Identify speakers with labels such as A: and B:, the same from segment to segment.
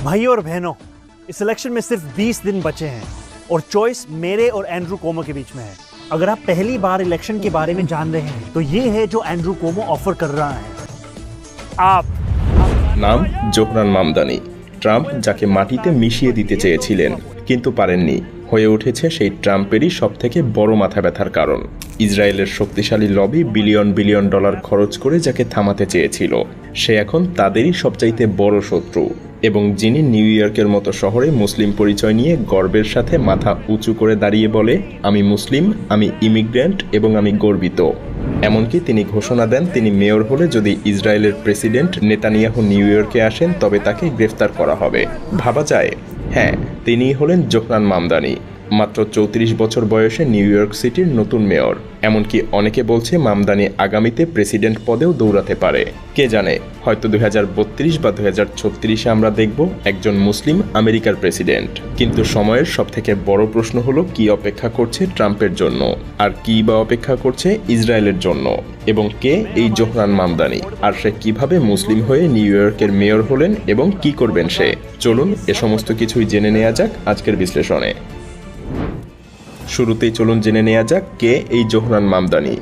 A: भाइयों और बहनों इस इलेक्शन में सिर्फ 20 दिन बचे हैं और चॉइस मेरे और एंड्रू कोमो के बीच में है अगर आप पहली बार इलेक्शन के बारे में जान रहे हैं तो ये है जो एंड्रू कोमो ऑफर कर रहा है आप
B: নাম জোহরান মামদানি ট্রাম্প যাকে মাটিতে মিশিয়ে দিতে চেয়েছিলেন কিন্তু পারেননি হয়ে উঠেছে সেই ট্রাম্পেরই সবথেকে বড় মাথা ব্যথার কারণ ইসরায়েলের শক্তিশালী লবি বিলিয়ন বিলিয়ন ডলার খরচ করে যাকে থামাতে চেয়েছিল সে এখন তাদেরই সবচাইতে বড় শত্রু এবং যিনি নিউ ইয়র্কের মতো শহরে মুসলিম পরিচয় নিয়ে গর্বের সাথে মাথা উঁচু করে দাঁড়িয়ে বলে, আমি মুসলিম, আমি ইমিগ্রেন্ট এবং আমি গর্বিত। এমনকি তিনি ঘোষণা দেন, তিনি মেয়র হলে যদি ইসরায়েলের প্রেসিডেন্ট নেতানিয়াহু নিউ ইয়র্কে আসেন, তবে তাকে গ্রেফতার করা হবে। ভাবা যায় হ্যাঁ তিনি হলেন জোহরান মামদানি। মাত্র চৌত্রিশ বছর বয়সে নিউ ইয়র্ক সিটির নতুন মেয়র। এমনকি অনেকে বলছে মামদানি আগামীতে প্রেসিডেন্ট পদেও দৌড়াতে পারে। কে জানে, হয়তো দুই হাজার বত্রিশ বা দুই হাজার ছত্রিশে আমরা দেখব একজন মুসলিম আমেরিকার প্রেসিডেন্ট। কিন্তু সময়ের সবথেকে বড় প্রশ্ন হলো কি অপেক্ষা করছে ট্রাম্পের জন্য? আর কি বা অপেক্ষা করছে ইসরায়েলের জন্য? এবং কে এই জোহরান মামদানি? আর সে কীভাবে মুসলিম হয়ে নিউ ইয়র্কের মেয়র হলেন এবং কি করবেন সে? চলুন এ সমস্ত কিছুই জেনে নেওয়া যাক আজকের বিশ্লেষণে। শুরুতেই চলুন জেনে নেওয়া যাক কে এই জোহরান মামদানি।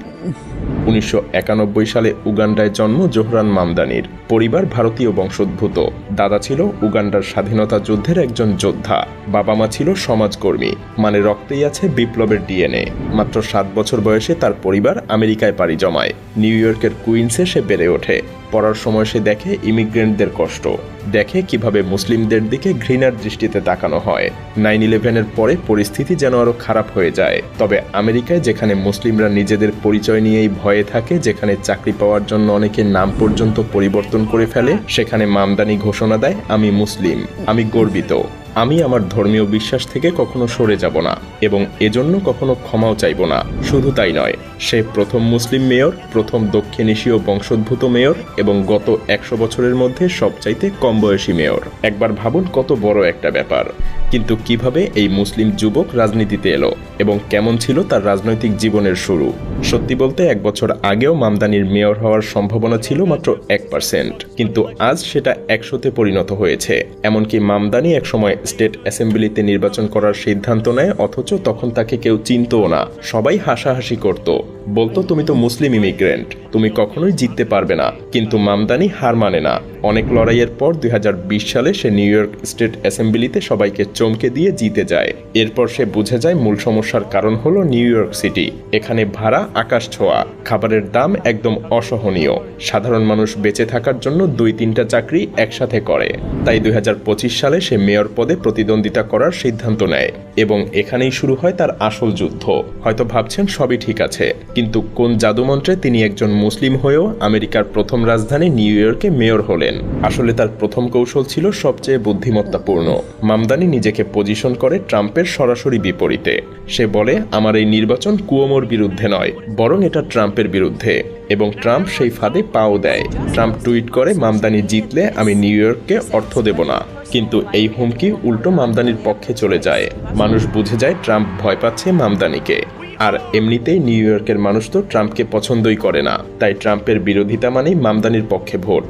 B: উনিশশো একানব্বই সালে উগান্ডায় জন্ম জোহরান মামদানির। পরিবার ভারতীয় বংশোদ্ভূত। দাদা ছিল উগান্ডার স্বাধীনতা যুদ্ধের একজন যোদ্ধা। বাবা মা ছিল সমাজকর্মী মানে রক্তেই আছে বিপ্লবের ডিএনএ। মাত্র সাত বছর বয়সে তার পরিবার আমেরিকায় পাড়ি জমায়। নিউ ইয়র্কের কুইন্সে সে বেড়ে ওঠে। পড়ার সময় সে দেখে ইমিগ্রেন্টদের কষ্ট। দেখে কীভাবে মুসলিমদের দিকে ঘৃণার দৃষ্টিতে তাকানো হয়। নাইন ইলেভেনের পরে পরিস্থিতি যেন আরও খারাপ হয়ে যায়। তবে আমেরিকায় যেখানে মুসলিমরা নিজেদের পরিচয় নিয়েই ভয়ে থাকে, যেখানে চাকরি পাওয়ার জন্য অনেকে নাম পর্যন্ত পরিবর্তন করে ফেলে, সেখানে মামদানি ঘোষণা দেয়, আমি মুসলিম, আমি গর্বিত। আমি আমার ধর্মীয় বিশ্বাস থেকে কখনো সরে যাব না এবং এজন্য কখনো ক্ষমাও চাইব না। শুধু তাই নয়, সে প্রথম মুসলিম মেয়র, প্রথম দক্ষিণ এশীয় বংশোদ্ভূত মেয়র এবং গত একশো বছরের মধ্যে সবচাইতে কম বয়সী মেয়র। একবার ভাবুন কত বড় একটা ব্যাপার। কিন্তু কীভাবে এই মুসলিম যুবক রাজনীতিতে এলো এবং কেমন ছিল তার রাজনৈতিক জীবনের শুরু? সত্যি বলতে এক বছর আগেও মামদানির মেয়র হওয়ার সম্ভাবনা ছিল মাত্র এক পার্সেন্ট। কিন্তু আজ সেটা একশোতে পরিণত হয়েছে। এমনকি মামদানি একসময় স্টেট অ্যাসেম্বলিতে নির্বাচন করার সিদ্ধান্ত নেয়, অথচ তখন তাকে কেউ চিনতও না। সবাই হাসাহাসি করত। বলতো, তুমি তো মুসলিম ইমিগ্রেন্ট তুমি কখনোই জিততে পারবে না। কিন্তু মামদানি হার মানে না। অনেক লড়াইয়ের পর দুই সালে সে নিউ ইয়র্ক স্টেট অ্যাসেম্বলিতে সবাইকে চমকে দিয়ে জিতে যায়। এরপর সে বুঝে যায় মূল সমস্যার কারণ হলো নিউ ইয়র্ক সিটি। এখানে ভাড়া, আকাশ ছোঁয়া, খাবারের দাম একদম অসহনীয়। সাধারণ মানুষ বেঁচে থাকার জন্য দুই তিনটা চাকরি একসাথে করে। তাই দুই হাজার পঁচিশ সালে সে মেয়র পদে প্রতিদ্বন্দ্বিতা করার সিদ্ধান্ত নেয় এবং এখানেই শুরু হয় তার আসল যুদ্ধ। হয়তো ভাবছেন সবই ঠিক আছে। কিন্তু কোন জাদুমন্ত্রে তিনি একজন মুসলিম হয়েও আমেরিকার প্রথম রাজধানী নিউ ইয়র্কে মেয়র হলেন। আসলে তার প্রথম কৌশল ছিল সবচেয়ে বুদ্ধিমত্তাপূর্ণ। মামদানি নিজেকে পজিশন করে ট্রাম্পের সরাসরি বিপরীতে। সে বলে, আমার এই নির্বাচন কুয়োমোর বিরুদ্ধে নয়, বরং এটা ট্রাম্পের বিরুদ্ধে। এবং ট্রাম্প সেই ফাঁদে পাও দেয়। ট্রাম্প টুইট করে, মামদানি জিতলে আমি নিউ ইয়র্ককে অর্থ দেব না। কিন্তু এই হুমকি উল্টো মামদানির পক্ষে চলে যায়। মানুষ বুঝে যায়, ট্রাম্প ভয় পাচ্ছে মামদানিকে। আর এমনিতেই নিউ ইয়র্কের মানুষ তো ট্রাম্পকে পছন্দই করে না তাই ট্রাম্পের বিরোধিতা মানেই মামদানির পক্ষে ভোট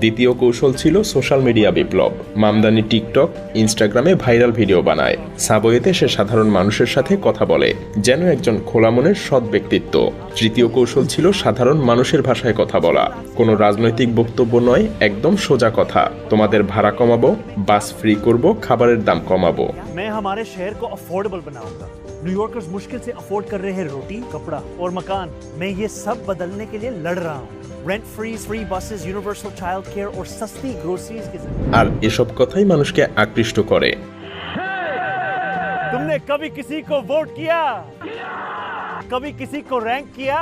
B: দ্বিতীয় কৌশল ছিল সোশ্যাল মিডিয়া বিপ্লব মামদানি টিকটক ইনস্টাগ্রামে ভাইরাল ভিডিও বানায় সাবওয়েতে সে সাধারণ মানুষের সাথে কথা বলে যেন একজন খোলা মনের সৎ ব্যক্তিত্ব তৃতীয় কৌশল ছিল সাধারণ মানুষের ভাষায় কথা বলা কোনো রাজনৈতিক বক্তব্য নয় একদম সোজা কথা তোমাদের ভাড়া কমাবো বাস ফ্রি করব খাবারের দাম কমাবো
A: मैं हमारे शहर को अफोर्डेबल बनाऊंगा न्यूयॉर्कर्स मुश्किल से अफोर्ड कर रहे हैं रोटी कपड़ा और मकान मैं ये सब बदलने के लिए लड़ रहा हूँ rent free free buses universal child care और सस्ती ग्रोसरीज की जिंदगी
B: আর এসব কথাই মানুষকে আকৃষ্ট করে
A: तुमने कभी किसी को वोट किया कभी किसी को रैंक किया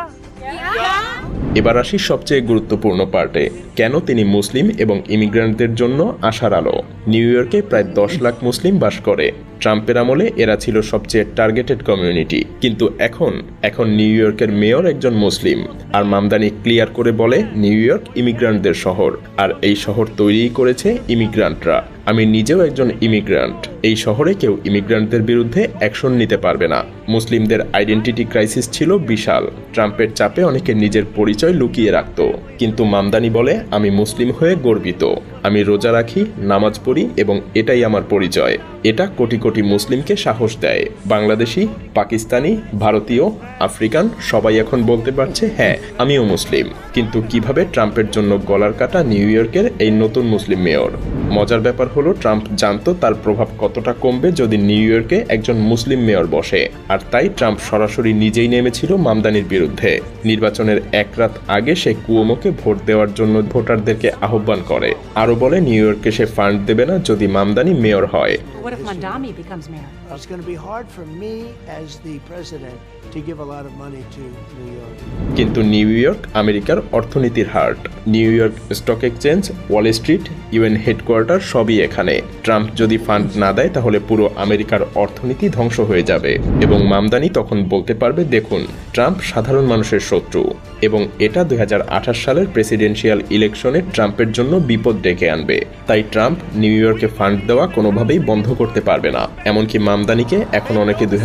B: এবার আসি সবচেয়ে গুরুত্বপূর্ণ পার্টে কেন তিনি মুসলিম এবং ইমিগ্রেন্টদের জন্য আশার আলো নিউ ইয়র্কে প্রায় দশ লাখ মুসলিম বাস করে। ট্রাম্পের আমলে এরা ছিল সবচেয়ে টার্গেটেড কমিউনিটি। কিন্তু এখন এখন নিউ ইয়র্কের মেয়র একজন মুসলিম। আর মামদানি ক্লিয়ার করে বলে, নিউ ইয়র্ক ইমিগ্রান্টদের শহর। আর এই শহর তৈরিই করেছে ইমিগ্রান্টরা। আমি নিজেও একজন ইমিগ্রান্ট এই শহরে কেউ ইমিগ্রান্টদের বিরুদ্ধে অ্যাকশন নিতে পারবে না। মুসলিমদের আইডেন্টিটি ক্রাইসিস ছিল বিশাল। ট্রাম্পের চাপে অনেকে নিজের পরিচয় লুকিয়ে রাখত। কিন্তু মামদানি বলে, আমি মুসলিম হয়ে গর্বিত। আমি রোজা রাখি, নামাজ পড়ি এবং এটাই আমার পরিচয়। এটা কোটি কোটি মুসলিমকে সাহস দেয়। বাংলাদেশি, পাকিস্তানি, ভারতীয়, আফ্রিকান সবাই এখন বলতে পারছে হ্যাঁ আমিও মুসলিম। কিন্তু কীভাবে ট্রাম্পের জন্য গলার কাটা নিউ ইয়র্কের এই নতুন মুসলিম মেয়র? মজার ব্যাপার হলো, ট্রাম্প জানতো তার প্রভাব কতটা কমবে যদি নিউ ইয়র্কে একজন মুসলিম মেয়র বসে। আর তাই ট্রাম্প সরাসরি নিজেই নেমেছিল মামদানির বিরুদ্ধে। নির্বাচনের এক রাত আগে সে কুয়োমোকে ভোট দেওয়ার জন্য ভোটারদেরকে আহ্বান করে। আরও বলে, নিউ ইয়র্কে সে ফান্ড দেবে না যদি মামদানি মেয়র হয়।
C: If Mandami becomes mayor?
D: It's going to be hard for me as the president to give a lot of money to New York.
B: কিন্তু নিউ ইয়র্ক আমেরিকার অর্থনীতির heart New York Stock Exchange Wall Street UN headquarter সবই এখানে। Trump যদি fund না দেয় তাহলে পুরো আমেরিকার অর্থনীতি ধ্বংস হয়ে যাবে। এবং মামদানি তখন বলতে পারবে দেখুন ট্রাম্প সাধারণ মানুষের শত্রু। এবং এটা দুই হাজার আঠাশ সালের প্রেসিডেন্সিয়াল ইলেকশনে ট্রাম্পের জন্য বিপদ ডেকে আনবে। তাই ট্রাম্প নিউ ইয়র্কে ফান্ড দেওয়া কোনোভাবেই বন্ধ করতে পারবে না। এমনকি মামদানিকে এখন অনেকে দুই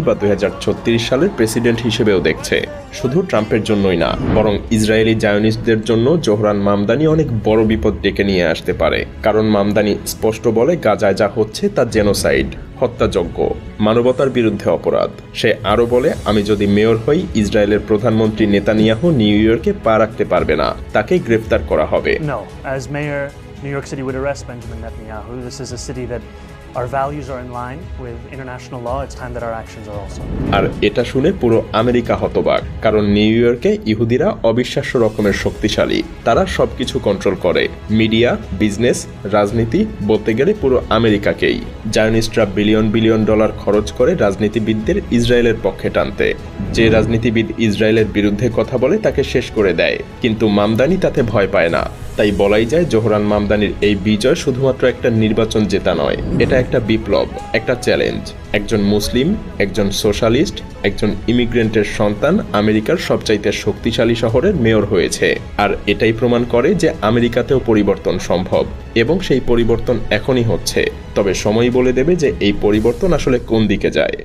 B: বা দুই সালের প্রেসিডেন্ট হিসেবেও দেখছে। শুধু ট্রাম্পের জন্যই না, বরং ইসরায়েলি জায়নিস্টদের জন্য জোহরান মামদানি অনেক বড় বিপদ ডেকে নিয়ে আসতে পারে। কারণ মামদানি স্পষ্ট বলে গাজায় যা হচ্ছে তা জেনোসাইড, হত্যাযজ্ঞ, মানবতার বিরুদ্ধে অপরাধ। সে আরও বলে, আমি যদি মেয়র হই, ইসরায়েলের প্রধানমন্ত্রী নেতানিয়াহু নিউ ইয়র্কে পা রাখতে পারবে না। তাকে গ্রেফতার করা হবে।
A: New York City would arrest Benjamin Netanyahu. This is a city that our values are in line with international law. It's time that our actions are also.
B: আর এটা শুনে পুরো আমেরিকা হতবাক, কারণ নিউ ইয়র্কে ইহুদিরা অবিশ্বাস্য রকমের শক্তিশালী। তারা সবকিছু কন্ট্রোল করে। মিডিয়া বিজনেস রাজনীতি বলতে গেলে পুরো আমেরিকাকেই। জার্নিস্টরা বিলিয়ন বিলিয়ন ডলার খরচ করে রাজনীতিবিদদের ইসরায়েলের পক্ষে টানতে। যে রাজনীতিবিদ ইসরায়েলের বিরুদ্ধে কথা বলে তাকে শেষ করে দেয়। কিন্তু মামদানি তাতে ভয় পায় না। তাই বলাই যায় জোহরান মামদানির এই বিজয় শুধুমাত্র একটা নির্বাচন জেতা নয়, এটা একটা বিপ্লব, একটা চ্যালেঞ্জ। একজন মুসলিম, একজন সোশ্যালিস্ট, একজন ইমিগ্রেন্টের সন্তান আমেরিকার সবচাইতে শক্তিশালী শহরের মেয়র হয়েছে। আর এটাই প্রমাণ করে যে আমেরিকাতেও পরিবর্তন সম্ভব, এবং সেই পরিবর্তন এখনই হচ্ছে। তবে সময় বলে দেবে যে এই পরিবর্তন আসলে কোন দিকে যায়।